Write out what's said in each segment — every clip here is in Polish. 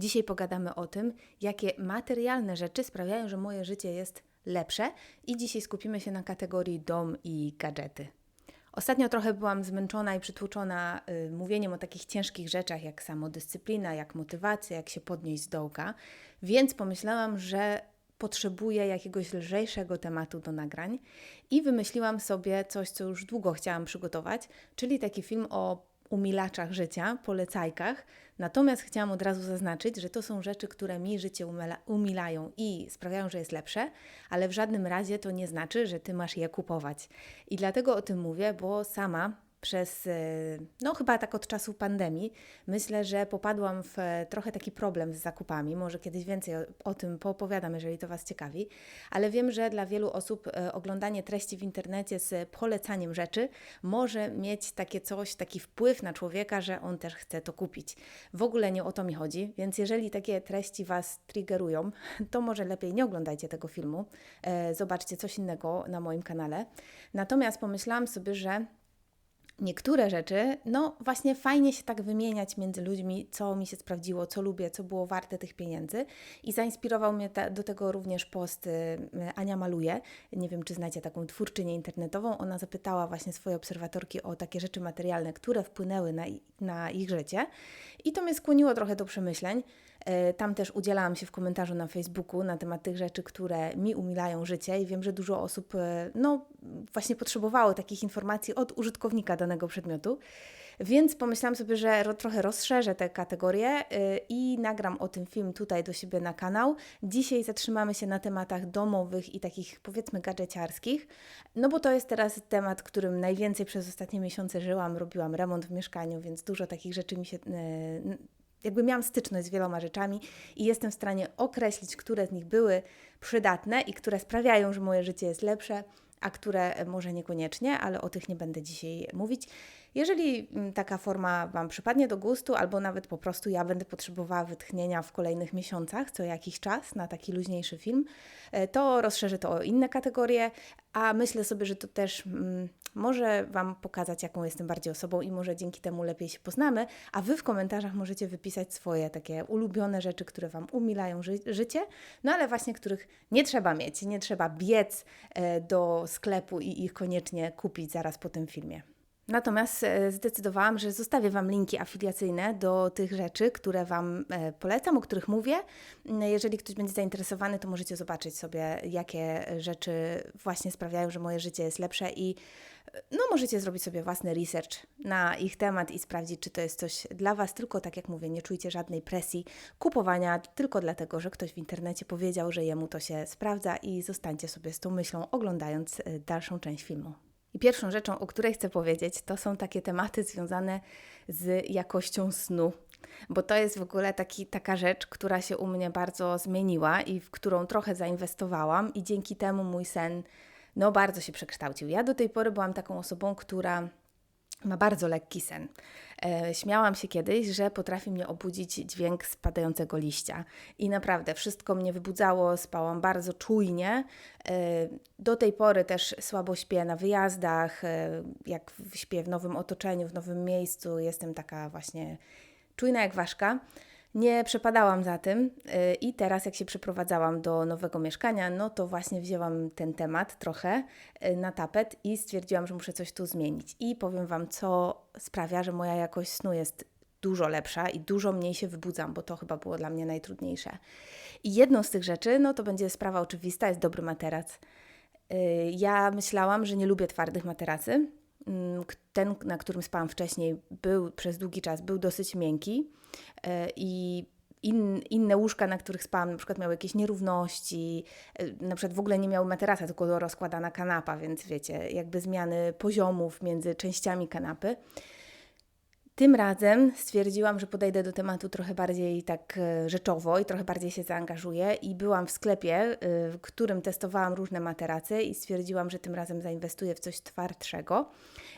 Dzisiaj pogadamy o tym, jakie materialne rzeczy sprawiają, że moje życie jest lepsze i dzisiaj skupimy się na kategorii dom i gadżety. Ostatnio trochę byłam zmęczona i przytłoczona y, mówieniem o takich ciężkich rzeczach jak samodyscyplina, jak motywacja, jak się podnieść z dołka, więc pomyślałam, że potrzebuję jakiegoś lżejszego tematu do nagrań i wymyśliłam sobie coś, co już długo chciałam przygotować, czyli taki film o umilaczach życia, polecajkach. Natomiast chciałam od razu zaznaczyć, że to są rzeczy, które mi życie umilają i sprawiają, że jest lepsze, ale w żadnym razie to nie znaczy, że ty masz je kupować. I dlatego o tym mówię, bo sama przez, e, no chyba tak od czasu pandemii, myślę, że popadłam w e, trochę taki problem z zakupami. Może kiedyś więcej o, o, tym poopowiadam, jeżeli to Was ciekawi, ale wiem, że dla wielu osób e, oglądanie treści w internecie z polecaniem rzeczy może mieć takie coś, taki wpływ na człowieka, że on też chce to kupić. W ogóle nie o to mi chodzi, więc jeżeli takie treści Was triggerują, to może lepiej nie oglądajcie tego filmu. Zobaczcie coś innego na moim kanale. Natomiast pomyślałam sobie, że niektóre rzeczy, no właśnie fajnie się tak wymieniać między ludźmi, co mi się sprawdziło, co lubię, co było warte tych pieniędzy. I zainspirował mnie ta, do tego również post y, Ania Maluje. Nie wiem, czy znacie taką twórczynię internetową. Ona zapytała właśnie swoje obserwatorki o takie rzeczy materialne, które wpłynęły na, na ich życie. I to mnie skłoniło trochę do przemyśleń. E, tam też udzielałam się w komentarzu na Facebooku na temat tych rzeczy, które mi umilają życie i wiem, że dużo osób e, no, właśnie potrzebowało takich informacji od użytkownika danego przedmiotu. Więc pomyślałam sobie, że ro, trochę rozszerzę te kategorie yy, i nagram o tym film tutaj do siebie na kanał. Dzisiaj zatrzymamy się na tematach domowych i takich powiedzmy gadżeciarskich, no bo to jest teraz temat, którym najwięcej przez ostatnie miesiące żyłam. Robiłam remont w mieszkaniu, więc dużo takich rzeczy mi się jakby miałam styczność z wieloma rzeczami i jestem w stanie określić, które z nich były przydatne i które sprawiają, że moje życie jest lepsze, a które może niekoniecznie, ale o tych nie będę dzisiaj mówić. Jeżeli mm, taka forma Wam przypadnie do gustu, albo nawet po prostu ja będę potrzebowała wytchnienia w kolejnych miesiącach, co jakiś czas, na taki luźniejszy film, e, to rozszerzę to o inne kategorie, a myślę sobie, że to też mm, może Wam pokazać, jaką jestem bardziej osobą i może dzięki temu lepiej się poznamy, a Wy w komentarzach możecie wypisać swoje takie ulubione rzeczy, które Wam umilają ży życie, no ale właśnie których nie trzeba mieć, nie trzeba biec e, do sklepu i ich koniecznie kupić zaraz po tym filmie. Natomiast e, zdecydowałam, że zostawię Wam linki afiliacyjne do tych rzeczy, które Wam e, polecam, o których mówię. Jeżeli ktoś będzie zainteresowany, to możecie zobaczyć sobie, jakie rzeczy właśnie sprawiają, że moje życie jest lepsze i e, no, możecie zrobić sobie własny research na ich temat i sprawdzić, czy to jest coś dla Was. Tylko tak jak mówię, nie czujcie żadnej presji kupowania, tylko dlatego, że ktoś w internecie powiedział, że jemu to się sprawdza i zostańcie sobie z tą myślą, oglądając dalszą część filmu. I pierwszą rzeczą, o której chcę powiedzieć, to są takie tematy związane z jakością snu. Bo to jest w ogóle taki, taka rzecz, która się u mnie bardzo zmieniła i w którą trochę zainwestowałam, i dzięki temu mój sen no, bardzo się przekształcił. Ja do tej pory byłam taką osobą, która ma bardzo lekki sen. E, śmiałam się kiedyś, że potrafi mnie obudzić dźwięk spadającego liścia. I naprawdę wszystko mnie wybudzało, spałam bardzo czujnie. E, do tej pory też słabo śpię na wyjazdach, e, jak śpię w nowym otoczeniu, w nowym miejscu. Jestem taka właśnie czujna jak ważka. Nie przepadałam za tym y, i teraz jak się przeprowadzałam do nowego mieszkania, no to właśnie wzięłam ten temat trochę y, na tapet i stwierdziłam, że muszę coś tu zmienić. I powiem Wam, co sprawia, że moja jakość snu jest dużo lepsza i dużo mniej się wybudzam, bo to chyba było dla mnie najtrudniejsze. I jedną z tych rzeczy, no to będzie sprawa oczywista, jest dobry materac. Y, ja myślałam, że nie lubię twardych materacy. Mm, ten, na którym spałam wcześniej, był przez długi czas był dosyć miękki E, i in, inne łóżka, na których spałam, na przykład miały jakieś nierówności, e, na przykład w ogóle nie miały materasa, tylko rozkładana kanapa, więc wiecie, jakby zmiany poziomów między częściami kanapy. Tym razem stwierdziłam, że podejdę do tematu trochę bardziej tak e, rzeczowo i trochę bardziej się zaangażuję i byłam w sklepie, w którym testowałam różne materacy i stwierdziłam, że tym razem zainwestuję w coś twardszego.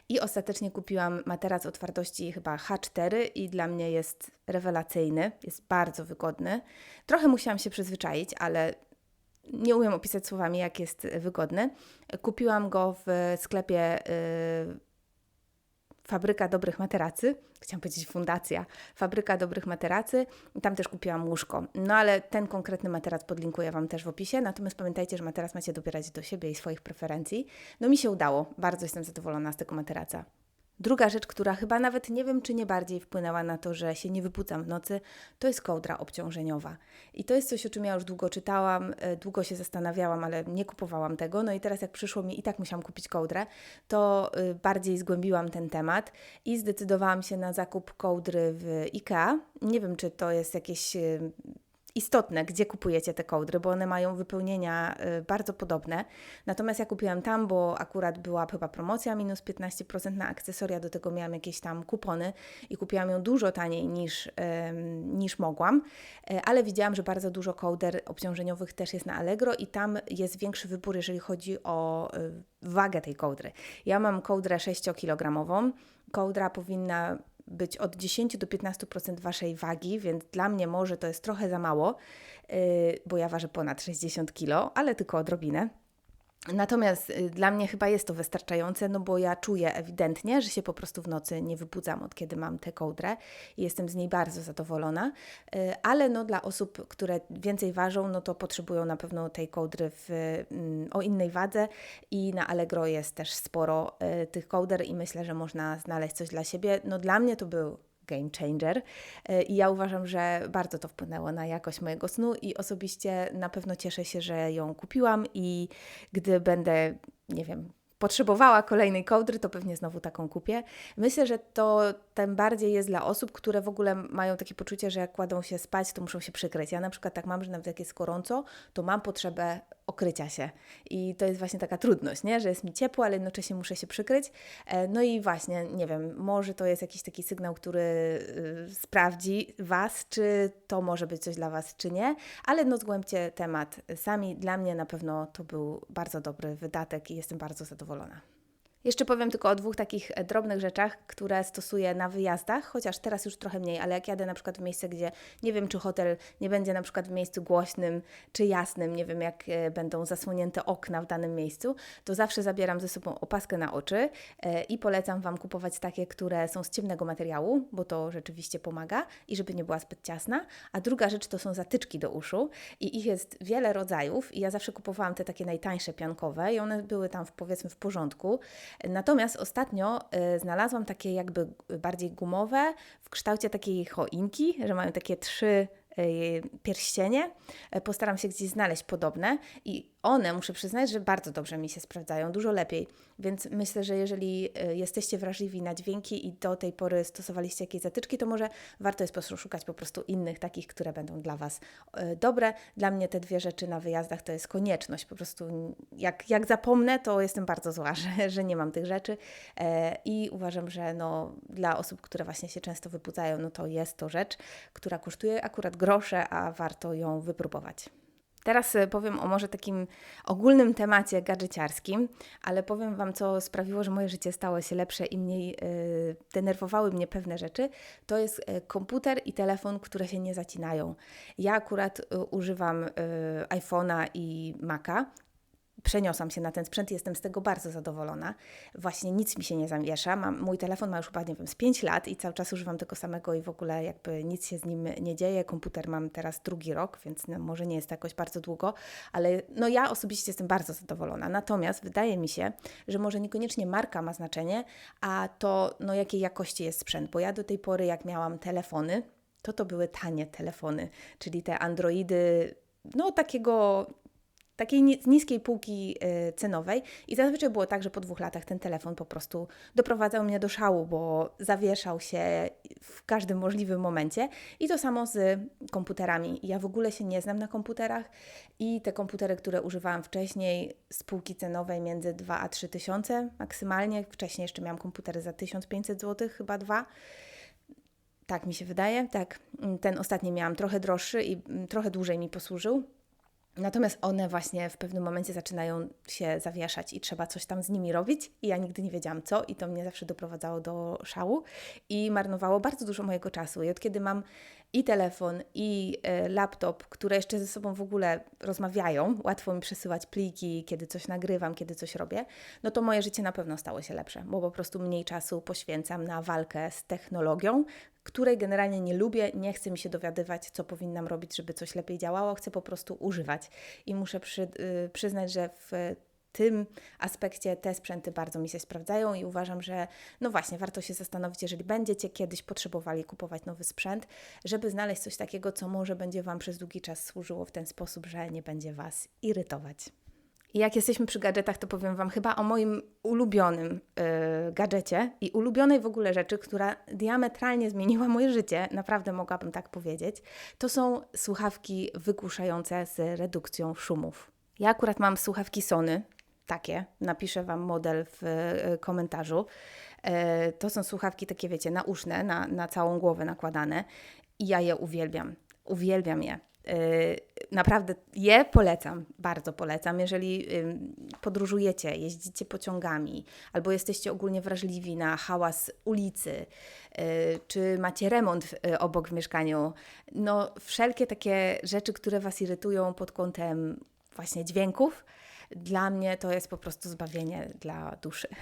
I ostatecznie kupiłam materac o twardości chyba H4 i dla mnie jest rewelacyjny, jest bardzo wygodny. Trochę musiałam się przyzwyczaić, ale nie umiem opisać słowami, jak jest wygodny. Kupiłam go w sklepie yy, Fabryka Dobrych Materacy, chciałam powiedzieć fundacja, Fabryka Dobrych Materacy, tam też kupiłam łóżko. No ale ten konkretny materac podlinkuję Wam też w opisie, natomiast pamiętajcie, że materac macie dobierać do siebie i swoich preferencji. No mi się udało, bardzo jestem zadowolona z tego materaca. Druga rzecz, która chyba nawet nie wiem, czy nie bardziej wpłynęła na to, że się nie wypucam w nocy, to jest kołdra obciążeniowa. I to jest coś, o czym ja już długo czytałam, e, długo się zastanawiałam, ale nie kupowałam tego. No i teraz, jak przyszło mi i tak musiałam kupić kołdrę, to y, bardziej zgłębiłam ten temat i zdecydowałam się na zakup kołdry w IKEA. Nie wiem, czy to jest jakieś y, istotne, gdzie kupujecie te kołdry, bo one mają wypełnienia y, bardzo podobne. Natomiast ja kupiłam tam, bo akurat była chyba promocja minus 15% na akcesoria, do tego miałam jakieś tam kupony i kupiłam ją dużo taniej niż, niż mogłam, e, ale widziałam, że bardzo dużo kołder obciążeniowych też jest na Allegro i tam jest większy wybór, jeżeli chodzi o y, wagę tej kołdry. Ja mam kołdrę 6-kilogramową. Kołdra powinna być od 10 do 15% waszej wagi, więc dla mnie może to jest trochę za mało, yy, bo ja ważę ponad 60 kg, ale tylko odrobinę. Natomiast y, dla mnie chyba jest to wystarczające, no bo ja czuję ewidentnie, że się po prostu w nocy nie wybudzam od kiedy mam tę kołdrę i jestem z niej bardzo zadowolona, y, ale no dla osób, które więcej ważą, no to potrzebują na pewno tej kołdry w, mm, o innej wadze i na Allegro jest też sporo y, tych kołder i myślę, że można znaleźć coś dla siebie. No dla mnie to był game changer. E, I ja uważam, że bardzo to wpłynęło na jakość mojego snu i osobiście na pewno cieszę się, że ją kupiłam i gdy będę, nie wiem, potrzebowała kolejnej kołdry, to pewnie znowu taką kupię. Myślę, że to tym bardziej jest dla osób, które w ogóle mają takie poczucie, że jak kładą się spać, to muszą się przykryć. Ja na przykład tak mam, że nawet jak jest gorąco, to mam potrzebę okrycia się. I to jest właśnie taka trudność, nie? że jest mi ciepło, ale jednocześnie muszę się przykryć. E, no i właśnie, nie wiem, może to jest jakiś taki sygnał, który y, sprawdzi Was, czy to może być coś dla Was, czy nie, ale no zgłębcie temat sami. Dla mnie na pewno to był bardzo dobry wydatek i jestem bardzo zadowolona. Jeszcze powiem tylko o dwóch takich e, drobnych rzeczach, które stosuję na wyjazdach, chociaż teraz już trochę mniej, ale jak jadę na przykład w miejsce, gdzie nie wiem, czy hotel nie będzie na przykład w miejscu głośnym czy jasnym, nie wiem, jak e, będą zasłonięte okna w danym miejscu, to zawsze zabieram ze sobą opaskę na oczy e, i polecam Wam kupować takie, które są z ciemnego materiału, bo to rzeczywiście pomaga i żeby nie była zbyt ciasna. A druga rzecz to są zatyczki do uszu i ich jest wiele rodzajów i ja zawsze kupowałam te takie najtańsze piankowe i one były tam w, powiedzmy w porządku. Natomiast ostatnio y, znalazłam takie jakby bardziej gumowe w kształcie takiej choinki, że mają takie trzy y, pierścienie. E, postaram się gdzieś znaleźć podobne i one, muszę przyznać, że bardzo dobrze mi się sprawdzają, dużo lepiej. Więc myślę, że jeżeli e, jesteście wrażliwi na dźwięki i do tej pory stosowaliście jakieś zatyczki, to może warto jest szukać po prostu innych takich, które będą dla Was e, dobre. Dla mnie te dwie rzeczy na wyjazdach to jest konieczność. Po prostu jak, jak zapomnę, to jestem bardzo zła, że, że nie mam tych rzeczy e, i uważam, że no, dla osób, które właśnie się często wybudzają, no to jest to rzecz, która kosztuje akurat grosze, a warto ją wypróbować. Teraz e, powiem o może takim ogólnym temacie gadżeciarskim, ale powiem Wam, co sprawiło, że moje życie stało się lepsze i mniej yy, denerwowały mnie pewne rzeczy. To jest yy, komputer i telefon, które się nie zacinają. Ja akurat używam iPhone'a i Maca przeniosłam się na ten sprzęt i jestem z tego bardzo zadowolona. Właśnie nic mi się nie zamiesza. Mam, mój telefon ma już chyba, nie wiem, z 5 lat i cały czas używam tego samego i w ogóle jakby nic się z nim nie dzieje. Komputer mam teraz drugi rok, więc no, może nie jest to jakoś bardzo długo, ale no ja osobiście jestem bardzo zadowolona. Natomiast wydaje mi się, że może niekoniecznie marka ma znaczenie, a to no jakiej jakości jest sprzęt, bo ja do tej pory jak miałam telefony, to to były tanie telefony, czyli te Androidy no takiego takiej niskiej półki y, cenowej i zazwyczaj było tak, że po dwóch latach ten telefon po prostu doprowadzał mnie do szału, bo zawieszał się w każdym możliwym momencie i to samo z komputerami. Ja w ogóle się nie znam na komputerach i te komputery, które używałam wcześniej z półki cenowej między 2 a 3 tysiące maksymalnie, wcześniej jeszcze miałam komputery za 1500 zł, chyba dwa. Tak mi się wydaje, tak. Ten ostatni miałam trochę droższy i mm, trochę dłużej mi posłużył, Natomiast one właśnie w pewnym momencie zaczynają się zawieszać i trzeba coś tam z nimi robić. I ja nigdy nie wiedziałam co, i to mnie zawsze doprowadzało do szału i marnowało bardzo dużo mojego czasu. I od kiedy mam i telefon, i e, laptop, które jeszcze ze sobą w ogóle rozmawiają, łatwo mi przesyłać pliki, kiedy coś nagrywam, kiedy coś robię, no to moje życie na pewno stało się lepsze, bo po prostu mniej czasu poświęcam na walkę z technologią, której generalnie nie lubię, nie chce mi się dowiadywać, co powinnam robić, żeby coś lepiej działało, chcę po prostu używać. I muszę przy, y, przyznać, że w tym aspekcie te sprzęty bardzo mi się sprawdzają i uważam, że no właśnie, warto się zastanowić, jeżeli będziecie kiedyś potrzebowali kupować nowy sprzęt, żeby znaleźć coś takiego, co może będzie Wam przez długi czas służyło w ten sposób, że nie będzie Was irytować. Jak jesteśmy przy gadżetach, to powiem Wam chyba o moim ulubionym yy, gadżecie i ulubionej w ogóle rzeczy, która diametralnie zmieniła moje życie, naprawdę mogłabym tak powiedzieć. To są słuchawki wygłuszające z redukcją szumów. Ja akurat mam słuchawki Sony, takie, napiszę Wam model w e, komentarzu. E, to są słuchawki takie, wiecie, nauszne, na, na całą głowę nakładane i ja je uwielbiam. Uwielbiam je. E, naprawdę je polecam, bardzo polecam. Jeżeli podróżujecie, jeździcie pociągami albo jesteście ogólnie wrażliwi na hałas ulicy, czy macie remont obok w mieszkaniu, no wszelkie takie rzeczy, które Was irytują pod kątem właśnie dźwięków, dla mnie to jest po prostu zbawienie dla duszy.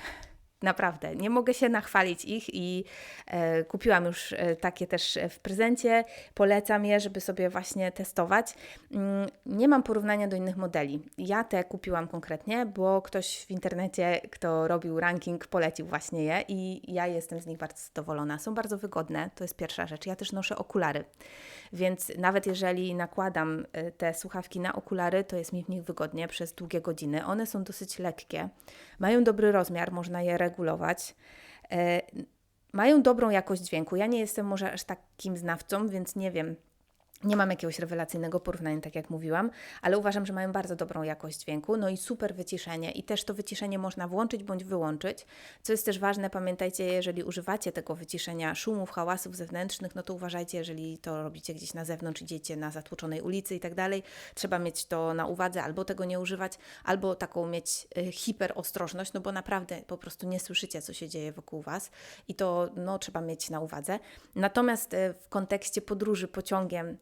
Naprawdę, nie mogę się nachwalić ich i e, kupiłam już e, takie też w prezencie. Polecam je, żeby sobie właśnie testować. Mm, nie mam porównania do innych modeli. Ja te kupiłam konkretnie, bo ktoś w internecie, kto robił ranking, polecił właśnie je i ja jestem z nich bardzo zadowolona. Są bardzo wygodne, to jest pierwsza rzecz. Ja też noszę okulary. Więc nawet jeżeli nakładam y, te słuchawki na okulary, to jest mi w nich wygodnie przez długie godziny. One są dosyć lekkie, mają dobry rozmiar, można je regulować. E, mają dobrą jakość dźwięku. Ja nie jestem może aż takim znawcą, więc nie wiem, nie mam jakiegoś rewelacyjnego porównania, tak jak mówiłam, ale uważam, że mają bardzo dobrą jakość dźwięku, no i super wyciszenie. I też to wyciszenie można włączyć bądź wyłączyć. Co jest też ważne, pamiętajcie, jeżeli używacie tego wyciszenia szumów, hałasów zewnętrznych, no to uważajcie, jeżeli to robicie gdzieś na zewnątrz, idziecie na zatłoczonej ulicy i tak dalej. Trzeba mieć to na uwadze, albo tego nie używać, albo taką mieć y, hiperostrożność, no bo naprawdę po prostu nie słyszycie, co się dzieje wokół Was i to no, trzeba mieć na uwadze. Natomiast y, w kontekście podróży pociągiem,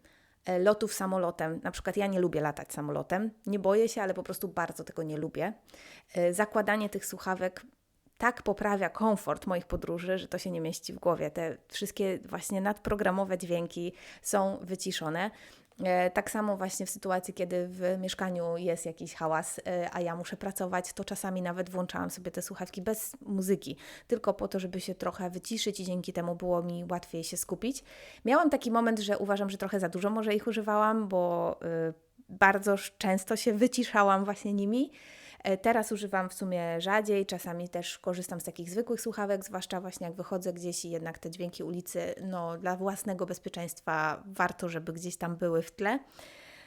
lotów samolotem. Na przykład ja nie lubię latać samolotem, nie boję się, ale po prostu bardzo tego nie lubię. E, zakładanie tych słuchawek tak poprawia komfort moich podróży, że to się nie mieści w głowie. Te wszystkie właśnie nadprogramowe dźwięki są wyciszone. E, tak samo właśnie w sytuacji, kiedy w mieszkaniu jest jakiś hałas, e, a ja muszę pracować, to czasami nawet włączałam sobie te słuchawki bez muzyki, tylko po to, żeby się trochę wyciszyć i dzięki temu było mi łatwiej się skupić. Miałam taki moment, że uważam, że trochę za dużo może ich używałam, bo y, bardzo często się wyciszałam właśnie nimi. E, teraz używam w sumie rzadziej, czasami też korzystam z takich zwykłych słuchawek, zwłaszcza właśnie jak wychodzę gdzieś i jednak te dźwięki ulicy, no dla własnego bezpieczeństwa warto, żeby gdzieś tam były w tle.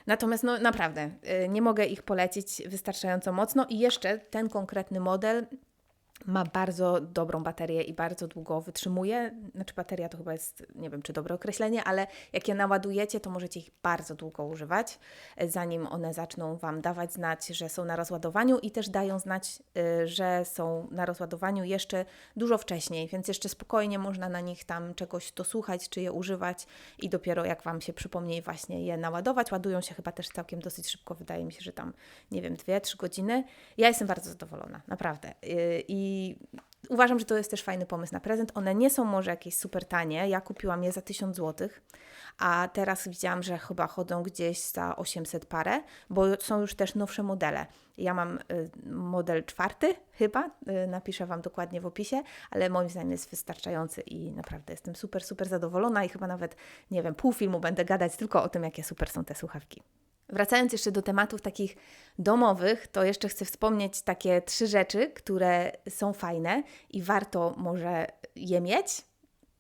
Natomiast no naprawdę e, nie mogę ich polecić wystarczająco mocno i jeszcze ten konkretny model ma bardzo dobrą baterię i bardzo długo wytrzymuje. Znaczy bateria to chyba jest, nie wiem czy dobre określenie, ale jak je naładujecie, to możecie ich bardzo długo używać, zanim one zaczną Wam dawać znać, że są na rozładowaniu i też dają znać, y, że są na rozładowaniu jeszcze dużo wcześniej, więc jeszcze spokojnie można na nich tam czegoś dosłuchać, czy je używać i dopiero jak Wam się przypomni właśnie je naładować. Ładują się chyba też całkiem dosyć szybko, wydaje mi się, że tam, nie wiem, 2-3 godziny. Ja jestem bardzo zadowolona, naprawdę. Y, I i uważam, że to jest też fajny pomysł na prezent. One nie są może jakieś super tanie. Ja kupiłam je za 1000 zł, a teraz widziałam, że chyba chodzą gdzieś za 800 parę, bo są już też nowsze modele. Ja mam y, model czwarty, chyba, y, napiszę Wam dokładnie w opisie, ale moim zdaniem jest wystarczający i naprawdę jestem super, super zadowolona i chyba nawet, nie wiem, pół filmu będę gadać tylko o tym, jakie super są te słuchawki. Wracając jeszcze do tematów takich domowych, to jeszcze chcę wspomnieć takie trzy rzeczy, które są fajne i warto może je mieć,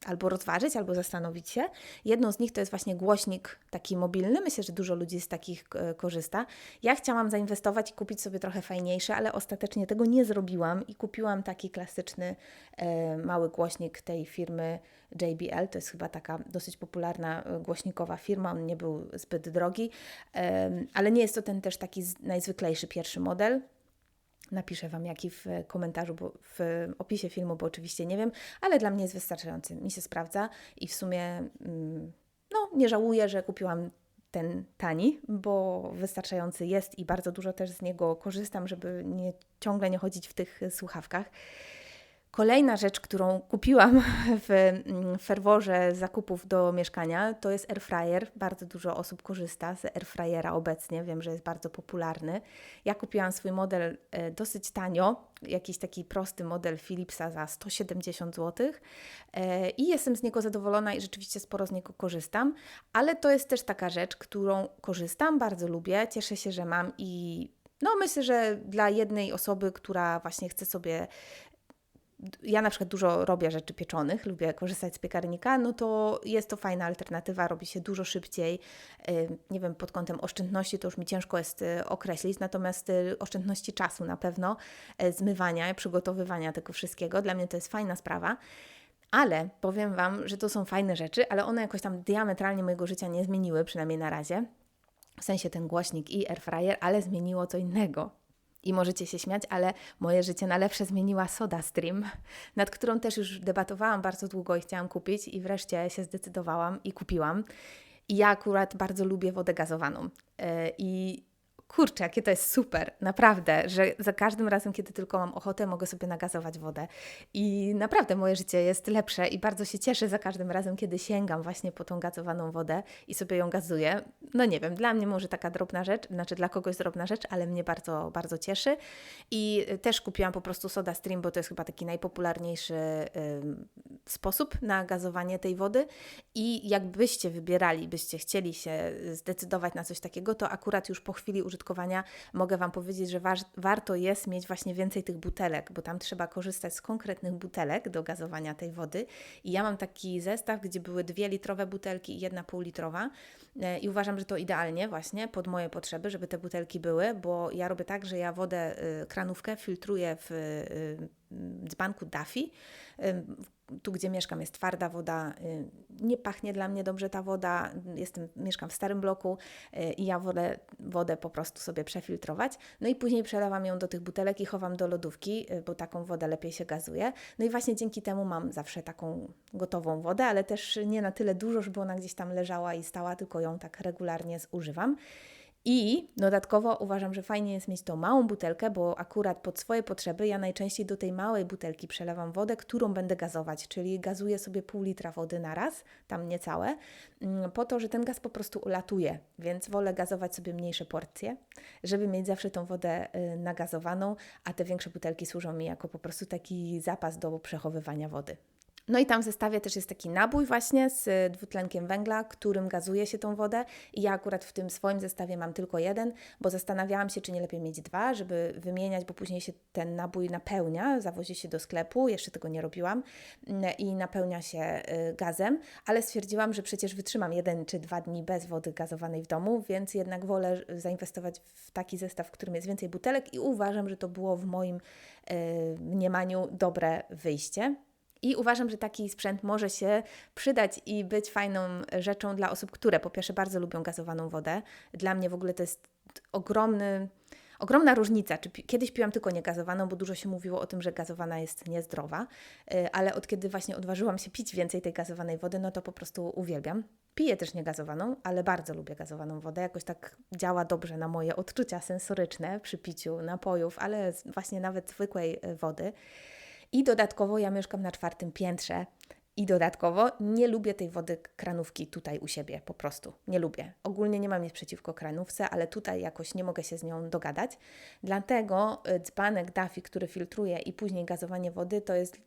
albo rozważyć, albo zastanowić się. Jedną z nich to jest właśnie głośnik taki mobilny. Myślę, że dużo ludzi z takich e, korzysta. Ja chciałam zainwestować i kupić sobie trochę fajniejsze, ale ostatecznie tego nie zrobiłam i kupiłam taki klasyczny e, mały głośnik tej firmy JBL. To jest chyba taka dosyć popularna e, głośnikowa firma. On nie był zbyt drogi, ale nie jest to ten też taki najzwyklejszy pierwszy model. Napiszę Wam jaki w komentarzu, bo w opisie filmu, bo oczywiście nie wiem, ale dla mnie jest wystarczający. Mi się sprawdza i w sumie mm, no, nie żałuję, że kupiłam ten tani, bo wystarczający jest i bardzo dużo też z niego korzystam, żeby nie, ciągle nie chodzić w tych słuchawkach. Kolejna rzecz, którą kupiłam w mm, ferworze zakupów do mieszkania, to jest airfryer. Bardzo dużo osób korzysta z airfryera obecnie, wiem, że jest bardzo popularny. Ja kupiłam swój model e, dosyć tanio, jakiś taki prosty model Philipsa za 170 zł e, i jestem z niego zadowolona i rzeczywiście sporo z niego korzystam, ale to jest też taka rzecz, którą korzystam, bardzo lubię, cieszę się, że mam i no, myślę, że dla jednej osoby, która właśnie chce sobie ja na przykład dużo robię rzeczy pieczonych, lubię korzystać z piekarnika, no to jest to fajna alternatywa, robi się dużo szybciej. Nie wiem, pod kątem oszczędności to już mi ciężko jest y, określić, natomiast y, oszczędności czasu na pewno, zmywania, przygotowywania tego wszystkiego, dla mnie to jest fajna sprawa. Ale powiem Wam, że to są fajne rzeczy, ale one jakoś tam diametralnie mojego życia nie zmieniły, przynajmniej na razie. W sensie ten głośnik i airfryer, ale zmieniło co innego. I możecie się śmiać, ale moje życie na lepsze zmieniła Soda Stream, nad którą też już debatowałam bardzo długo i chciałam kupić, i wreszcie się zdecydowałam i kupiłam. I ja akurat bardzo lubię wodę gazowaną. E, I kurczę, jakie to jest super, naprawdę, że za każdym razem, kiedy tylko mam ochotę, mogę sobie nagazować wodę. I naprawdę moje życie jest lepsze i bardzo się cieszę za każdym razem, kiedy sięgam właśnie po tą gazowaną wodę i sobie ją gazuję. No nie wiem, dla mnie może taka drobna rzecz, znaczy dla kogoś drobna rzecz, ale mnie bardzo, bardzo cieszy. I też kupiłam po prostu Soda Stream, bo to jest chyba taki najpopularniejszy sposób na gazowanie tej wody. I jakbyście wybierali, byście chcieli się zdecydować na coś takiego, to akurat już po chwili użytkowania użytkowania mogę Wam powiedzieć, że wa warto jest mieć właśnie więcej tych butelek, bo tam trzeba korzystać z konkretnych butelek do gazowania tej wody. I ja mam taki zestaw, gdzie były dwie litrowe butelki i jedna półlitrowa. E, I uważam, że to idealnie właśnie pod moje potrzeby, żeby te butelki były, bo ja robię tak, że ja wodę, y, kranówkę filtruję w y, dzbanku Daffy, tu, gdzie mieszkam, jest twarda woda, y, nie pachnie dla mnie dobrze ta woda. Jestem, mieszkam w starym bloku y, i ja wolę wodę po prostu sobie przefiltrować. No i później przelewam ją do tych butelek i chowam do lodówki, y, bo taką wodę lepiej się gazuje. No i właśnie dzięki temu mam zawsze taką gotową wodę, ale też nie na tyle dużo, żeby ona gdzieś tam leżała i stała, tylko ją tak regularnie zużywam. I dodatkowo uważam, że fajnie jest mieć tą małą butelkę, bo akurat pod swoje potrzeby ja najczęściej do tej małej butelki przelewam wodę, którą będę gazować, czyli gazuję sobie pół litra wody na raz, tam niecałe, mm, po to, że ten gaz po prostu ulatuje, więc wolę gazować sobie mniejsze porcje, żeby mieć zawsze tą wodę y, nagazowaną, a te większe butelki służą mi jako po prostu taki zapas do przechowywania wody. No i tam w zestawie też jest taki nabój właśnie z dwutlenkiem węgla, którym gazuje się tą wodę. I ja akurat w tym swoim zestawie mam tylko jeden, bo zastanawiałam się, czy nie lepiej mieć dwa, żeby wymieniać, bo później się ten nabój napełnia, zawozi się do sklepu, jeszcze tego nie robiłam mm, i napełnia się y, gazem, ale stwierdziłam, że przecież wytrzymam jeden czy dwa dni bez wody gazowanej w domu, więc jednak wolę zainwestować w taki zestaw, w którym jest więcej butelek. I uważam, że to było w moim y, mniemaniu dobre wyjście. I uważam, że taki sprzęt może się przydać i być fajną rzeczą dla osób, które po pierwsze bardzo lubią gazowaną wodę. Dla mnie w ogóle to jest ogromny, ogromna różnica. Czy kiedyś piłam tylko niegazowaną, bo dużo się mówiło o tym, że gazowana jest niezdrowa, yy, ale od kiedy właśnie odważyłam się pić więcej tej gazowanej wody, no to po prostu uwielbiam. Piję też niegazowaną, ale bardzo lubię gazowaną wodę. Jakoś tak działa dobrze na moje odczucia sensoryczne przy piciu napojów, ale właśnie nawet zwykłej y, wody. I dodatkowo ja mieszkam na czwartym piętrze. I dodatkowo nie lubię tej wody kranówki tutaj u siebie, po prostu. Nie lubię. Ogólnie nie mam nic przeciwko kranówce, ale tutaj jakoś nie mogę się z nią dogadać. Dlatego y, dzbanek Daffy, który filtruje i później gazowanie wody, to jest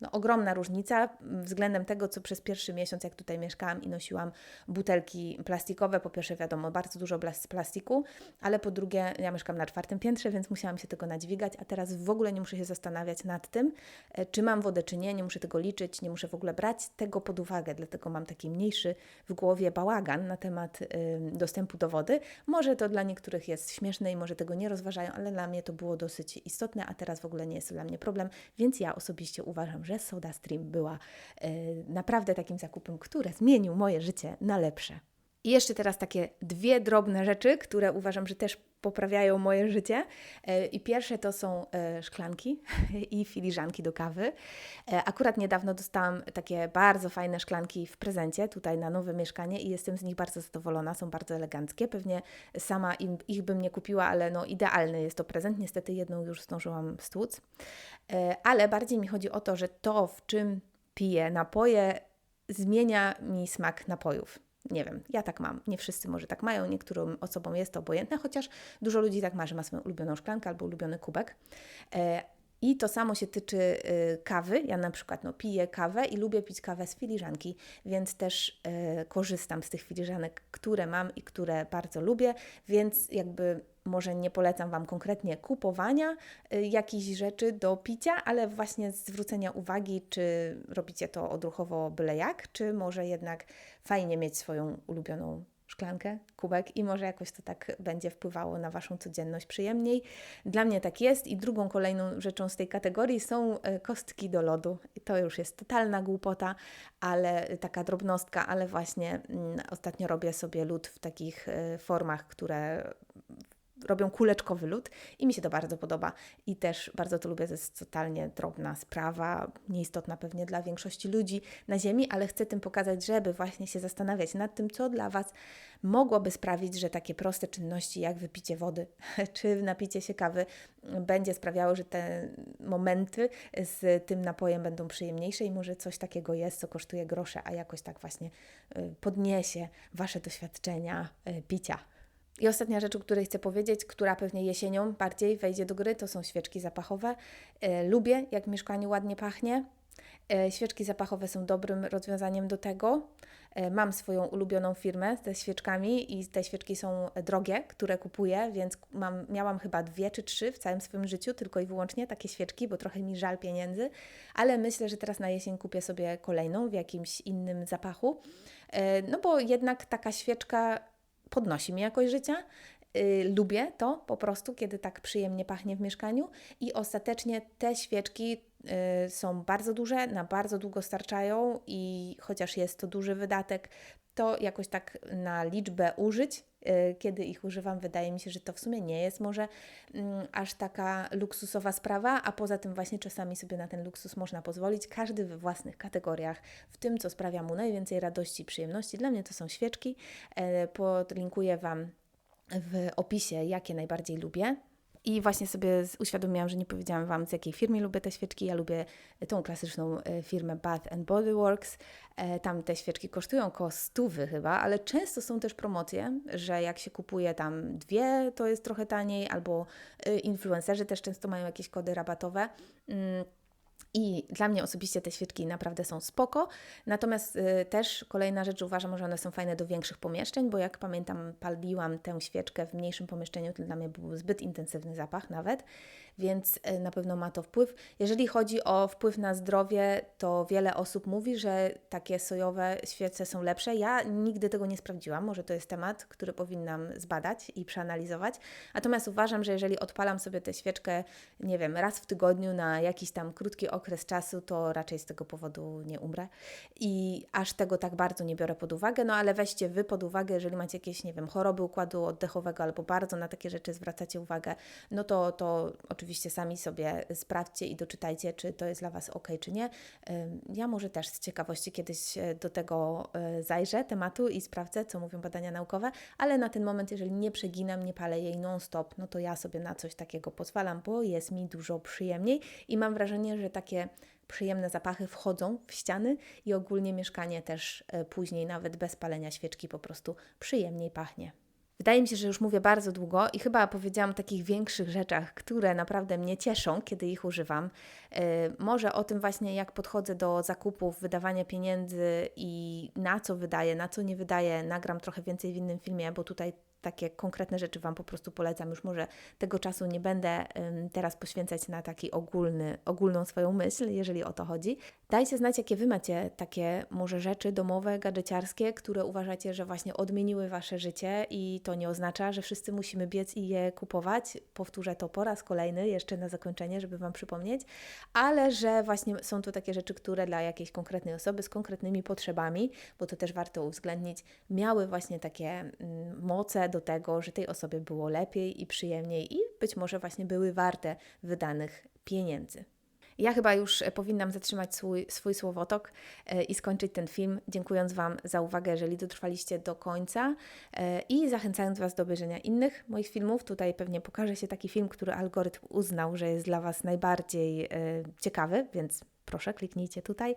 no, ogromna różnica względem tego, co przez pierwszy miesiąc, jak tutaj mieszkałam i nosiłam butelki plastikowe. Po pierwsze, wiadomo, bardzo dużo plastiku, ale po drugie, ja mieszkam na czwartym piętrze, więc musiałam się tego nadźwigać, a teraz w ogóle nie muszę się zastanawiać nad tym, e, czy mam wodę, czy nie, nie muszę tego liczyć, nie muszę w ogóle brać tego pod uwagę, dlatego mam taki mniejszy w głowie bałagan na temat y, dostępu do wody. Może to dla niektórych jest śmieszne i może tego nie rozważają, ale dla mnie to było dosyć istotne, a teraz w ogóle nie jest to dla mnie problem, więc ja osobiście uważam, że SodaStream była e, naprawdę takim zakupem, który zmienił moje życie na lepsze. I jeszcze teraz takie dwie drobne rzeczy, które uważam, że też poprawiają moje życie. E, I pierwsze to są szklanki i filiżanki do kawy. Akurat niedawno dostałam takie bardzo fajne szklanki w prezencie tutaj na nowe mieszkanie i jestem z nich bardzo zadowolona. Są bardzo eleganckie. Pewnie sama im, ich bym nie kupiła, ale no idealny jest to prezent. Niestety jedną już zdążyłam stłuc. Ale bardziej mi chodzi o to, że to, w czym piję napoje, zmienia mi smak napojów. Nie wiem, ja tak mam. Nie wszyscy może tak mają, niektórym osobom jest to obojętne, chociaż dużo ludzi tak ma, że ma swoją ulubioną szklankę albo ulubiony kubek. E, I to samo się tyczy y, kawy. Ja na przykład no, piję kawę i lubię pić kawę z filiżanki, więc też y, korzystam z tych filiżanek, które mam i które bardzo lubię, więc jakby może nie polecam Wam konkretnie kupowania y, jakichś rzeczy do picia, ale właśnie zwrócenia uwagi, czy robicie to odruchowo byle jak, czy może jednak fajnie mieć swoją ulubioną szklankę, kubek i może jakoś to tak będzie wpływało na Waszą codzienność przyjemniej. Dla mnie tak jest i drugą kolejną rzeczą z tej kategorii są y, kostki do lodu. To już jest totalna głupota, ale taka drobnostka, ale właśnie mm, ostatnio robię sobie lód w takich y, formach, które robią kuleczkowy lód i mi się to bardzo podoba. I też bardzo to lubię, to jest totalnie drobna sprawa, nieistotna pewnie dla większości ludzi na Ziemi, ale chcę tym pokazać, żeby właśnie się zastanawiać nad tym, co dla Was mogłoby sprawić, że takie proste czynności jak wypicie wody czy napicie się kawy będzie sprawiało, że te momenty z tym napojem będą przyjemniejsze i może coś takiego jest, co kosztuje grosze, a jakoś tak właśnie y, podniesie Wasze doświadczenia y, picia. I ostatnia rzecz, o której chcę powiedzieć, która pewnie jesienią bardziej wejdzie do gry, to są świeczki zapachowe. E, lubię, jak w mieszkaniu ładnie pachnie. E, świeczki zapachowe są dobrym rozwiązaniem do tego. E, mam swoją ulubioną firmę ze świeczkami i te świeczki są drogie, które kupuję, więc mam, miałam chyba dwie czy trzy w całym swoim życiu, tylko i wyłącznie takie świeczki, bo trochę mi żal pieniędzy, ale myślę, że teraz na jesień kupię sobie kolejną w jakimś innym zapachu. No bo jednak taka świeczka podnosi mi jakość życia. Yy, lubię to po prostu, kiedy tak przyjemnie pachnie w mieszkaniu i ostatecznie te świeczki yy, są bardzo duże, na bardzo długo starczają i chociaż jest to duży wydatek, to jakoś tak na liczbę użyć, kiedy ich używam, wydaje mi się, że to w sumie nie jest może mm, aż taka luksusowa sprawa, a poza tym właśnie czasami sobie na ten luksus można pozwolić, każdy we własnych kategoriach, w tym co sprawia mu najwięcej radości i przyjemności. Dla mnie to są świeczki. E, podlinkuję Wam w opisie, jakie najbardziej lubię. I właśnie sobie uświadomiłam, że nie powiedziałam Wam, z jakiej firmy lubię te świeczki. Ja lubię tą klasyczną e, firmę Bath and Body Works. E, tam te świeczki kosztują około stówy chyba, ale często są też promocje, że jak się kupuje tam dwie, to jest trochę taniej, albo e, influencerzy też często mają jakieś kody rabatowe. I dla mnie osobiście te świeczki naprawdę są spoko. Natomiast y, też kolejna rzecz, uważam, że one są fajne do większych pomieszczeń, bo jak pamiętam, paliłam tę świeczkę w mniejszym pomieszczeniu, to dla mnie był zbyt intensywny zapach nawet więc e, na pewno ma to wpływ. Jeżeli chodzi o wpływ na zdrowie, to wiele osób mówi, że takie sojowe świece są lepsze. Ja nigdy tego nie sprawdziłam, może to jest temat, który powinnam zbadać i przeanalizować. Natomiast uważam, że jeżeli odpalam sobie tę świeczkę, nie wiem, raz w tygodniu na jakiś tam krótki okres czasu, to raczej z tego powodu nie umrę. I aż tego tak bardzo nie biorę pod uwagę, no ale weźcie Wy pod uwagę, jeżeli macie jakieś, nie wiem, choroby układu oddechowego albo bardzo na takie rzeczy zwracacie uwagę, no to, to oczywiście oczywiście sami sobie sprawdźcie i doczytajcie, czy to jest dla Was ok, czy nie. Ja może też z ciekawości kiedyś e, do tego e, zajrzę tematu i sprawdzę, co mówią badania naukowe, ale na ten moment, jeżeli nie przeginam, nie palę jej non-stop, no to ja sobie na coś takiego pozwalam, bo jest mi dużo przyjemniej i mam wrażenie, że takie przyjemne zapachy wchodzą w ściany i ogólnie mieszkanie też e, później, nawet bez palenia świeczki, po prostu przyjemniej pachnie. Wydaje mi się, że już mówię bardzo długo i chyba powiedziałam o takich większych rzeczach, które naprawdę mnie cieszą, kiedy ich używam. Yy, może o tym właśnie, jak podchodzę do zakupów, wydawania pieniędzy i na co wydaję, na co nie wydaję, nagram trochę więcej w innym filmie, bo tutaj takie konkretne rzeczy Wam po prostu polecam. Już może tego czasu nie będę teraz poświęcać na taki ogólny, ogólną swoją myśl, jeżeli o to chodzi. Dajcie znać, jakie Wy macie takie może rzeczy domowe, gadżeciarskie, które uważacie, że właśnie odmieniły Wasze życie i to nie oznacza, że wszyscy musimy biec i je kupować. Powtórzę to po raz kolejny, jeszcze na zakończenie, żeby Wam przypomnieć, ale że właśnie są to takie rzeczy, które dla jakiejś konkretnej osoby z konkretnymi potrzebami, bo to też warto uwzględnić, miały właśnie takie mm, moce do tego, że tej osobie było lepiej i przyjemniej i być może właśnie były warte wydanych pieniędzy. Ja chyba już e, powinnam zatrzymać swój, swój słowotok e, i skończyć ten film, dziękując Wam za uwagę, jeżeli dotrwaliście do końca e, i zachęcając Was do obejrzenia innych moich filmów. Tutaj pewnie pokaże się taki film, który algorytm uznał, że jest dla Was najbardziej ciekawy, więc proszę kliknijcie tutaj.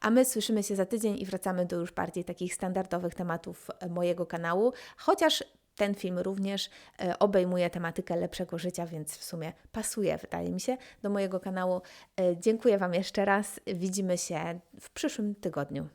A my słyszymy się za tydzień i wracamy do już bardziej takich standardowych tematów mojego kanału, chociaż ten film również e, obejmuje tematykę lepszego życia, więc w sumie pasuje, wydaje mi się, do mojego kanału. E, dziękuję Wam jeszcze raz. Widzimy się w przyszłym tygodniu.